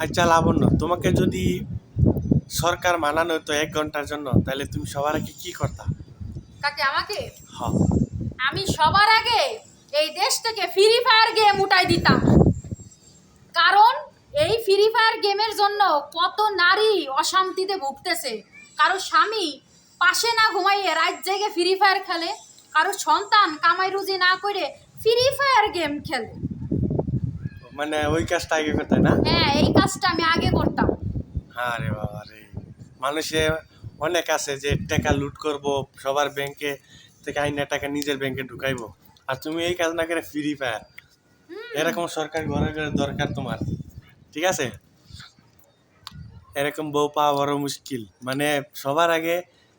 আচ্ছা লাবণ্য তোমাকে যদি সরকার মানানো হতো এক ঘণ্টার জন্য তাহলে তুমি সবার আগে কি করতা? কাকে আমাকে? হ। আমি সবার আগে এই দেশ থেকে ফ্রি ফায়ার গেম উঠাই দিতাম। কারণ এই ফ্রি ফায়ার গেমের জন্য কত নারী অশান্তিতে ভুগতেছে। কারও স্বামী পাশে না ঘুমাইয়ে রাত জেগে ফ্রি ফায়ার খেলে কারও সন্তান কামাই রুজি না করে ফ্রি ফায়ার গেম খেলে। মানে ওই কাজটা আগে করতে না? হ্যাঁ এই কাজটা আমি আগে করতাম। হ্যাঁ রে বাবা রে। মানুষে অনেক আছে যে টাকা লুট করব সবার ব্যাংকে থেকে আইনা টাকা নিজের ব্যাংকে ঢুকাইবো। আর তুমি এই কাজ না করে ফ্রি ফায়ার এরকম সরকার ঘরে ঘরে দরকার তোমার। ঠিক আছে? এরকম বউ পাওয়া বড় মুশকিল। মানে সবার আগে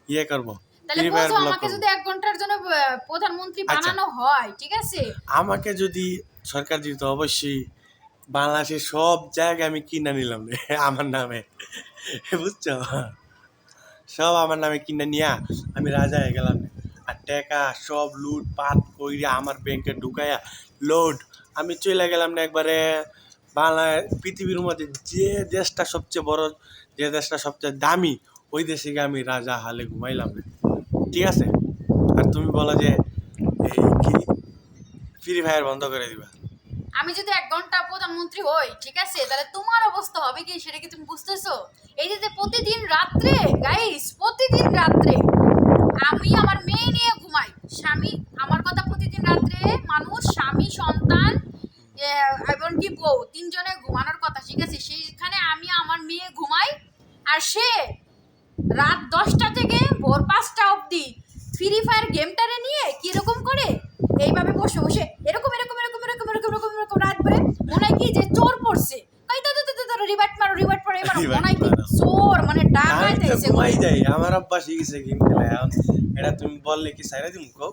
ইয়ে করব। আমাকে যদি এক ঘণ্টার জন্য প্রধানমন্ত্রী আচ্ছা। বানানো হয় ঠিক আছে? আমাকে যদি সরকার দিত অবশ্যই বাংলাদেশের সব জায়গায় আমি কিনা নিলাম রে, আমার নামে। বুঝছ? সব আমার নামে কিনে নিয়া আমি রাজা হয়ে গেলাম। আর টাকা, সব লুট, পাট কইরা আমার ব্যাংকে ঢুকাইয়া লোড আমি চলে গেলাম না একবারে বাংলা, পৃথিবীর মধ্যে যে দেশটা সবচেয়ে বড়, যে দেশটা সবচেয়ে দামি, ওই দেশে গিয়ে আমি রাজা হালে ঘুমাইলাম। ঠিক আছে? আর তুমি বলো যে কি? ফ্রি ফায়ার বন্ধ করে দিবা। আমি যদি এক ঘণ্টা প্রধানমন্ত্রী হই ঠিক আছে? তাহলে তোমার অবস্থা হবে কি? সেটা কি তুমি বুঝতেছো? এই যে প্রতিদিন রাত্রে গাইস প্রতিদিন রাত্রে আমি আমার মেয়ে নিয়ে ঘুমাই। স্বামী আমার কথা প্রতিদিন রাত্রে মানুষ স্বামী সন্তান এ, এমনকি বউ তিনজনে ঘুমানোর কথা ঠিক আছে? সেইখানে আমি আমার মেয়ে ঘুমাই আর সে রাত দশটা থেকে ভোর পাঁচটা অবধি ফ্রি ফায়ার গেমটারে নিয়ে কীরকম করে এইভাবে বসে বসে এরকম এরকম এরকম এরকম এরকম এরকম এরকম রাত ভরে মনে হয় কি যে চোর পড়ছে কই তো তো তো রিবাইট মারো রিবাইট মারো এবার Revert মনে হয় কি মারো। চোর মানে ডাক ঘুমাই যাই আমার অভ্যাস হয়ে গেছে গেম খেলা। এখন এটা তুমি বললে কি সাইরা দিম কো?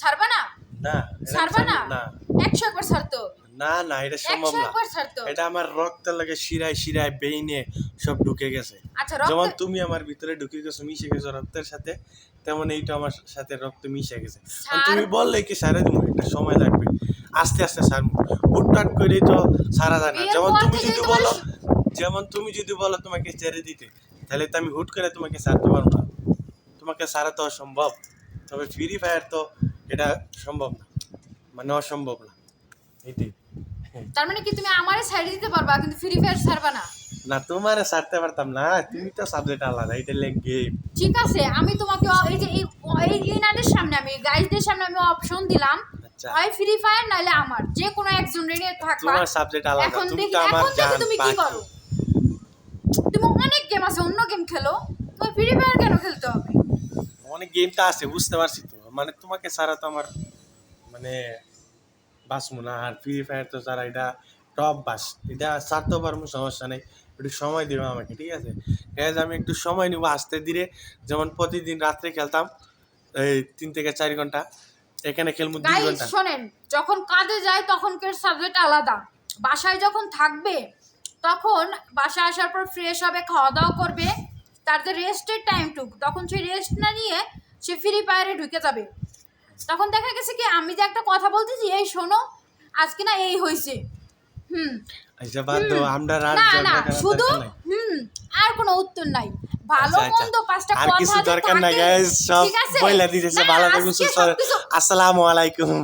ছাড়বা না? না ছাড়বা না? না। একশো একবার ছাড়তো? না না এটা সম্ভব না। এটা আমার রক্তের লাগে শিরায় শিরায় বেইনে সব ঢুকে গেছে। আচ্ছা যেমন তুমি আমার ভিতরে ঢুকে গেছো মিশে গেছো রক্তের সাথে তেমন এইটা আমার সাথে রক্ত মিশে গেছে। আর তুমি বললে কি সারা দিন একটা সময় লাগবে। আস্তে আস্তে সারবো হুটহাট করে তো সারা যায় না। যেমন তুমি যদি বলো যেমন তুমি যদি বলো তোমাকে ছেড়ে দিতে তাহলে তো আমি হুট করে তোমাকে সারতে পারব না। তোমাকে সারা তো অসম্ভব। তবে ফ্রি ফায়ার তো এটা সম্ভব না। মানে অসম্ভব না। এইটাই তার মানে কি তুমি আমারে ছাড়িয়ে দিতে পারবা কিন্তু ফ্রি ফায়ার ছাড়বা না? না তোমারে সারতে পারতাম না। তুমি তো সাবজেক্ট আলাদা এটা লেগ গেম ঠিক আছে আমি তোমাকে এই যে এই লিনাদের সামনে আমি গাইজদের সামনে আমি অপশন দিলাম। আচ্ছা। হয় ফ্রি ফায়ার নাহলে আমার। যে কোনো একজন রেডি থাকবা। তোমার সাবজেক্ট আলাদা। তুমি তো আমার জান তুমি কি করো। তুমি অনেক গেম আছে অন্য গেম খেলো। তোমার ফ্রি ফায়ার কেন খেলতে হবে? অনেক গেমটা আছে বুঝতে পারছি তো। মানে তোমাকে ছাড়া তো আমার মানে না। আর ফ্রি ফায়ার তো ছাড়া এটা টপ বাস। এটা ছাড়তেও পারব সমস্যা নেই। একটু সময় দেবো আমাকে ঠিক আছে? গ্যাস আমি একটু সময় নেব আস্তে ধীরে। যেমন প্রতিদিন রাত্রে খেলতাম এই তিন থেকে চার ঘণ্টা। এখানে খেলব দুই ঘণ্টা। শোনেন যখন কাজে যায় তখনকার সাবজেক্ট আলাদা। বাসায় যখন থাকবে তখন বাসায় আসার পর ফ্রেশ হবে খাওয়া দাওয়া করবে তার যে রেস্টের টাইমটুক তখন সে রেস্ট না নিয়ে সে ফ্রি ফায়ারে ঢুকে যাবে। তখন দেখা গেছে কি আমি যে একটা কথা বলতেছি এই শোনো আজকে না এই হয়েছে হুম। আচ্ছা না না শুধু হুম আর কোনো উত্তর নাই। ভালো আচ্ছা, আচ্ছা। মন্দ পাঁচটা কথা কিছু দরকার নাই গাইস সব বইলা দিতেছে ভালো থাকুন সুস্থ আসসালামু আলাইকুম।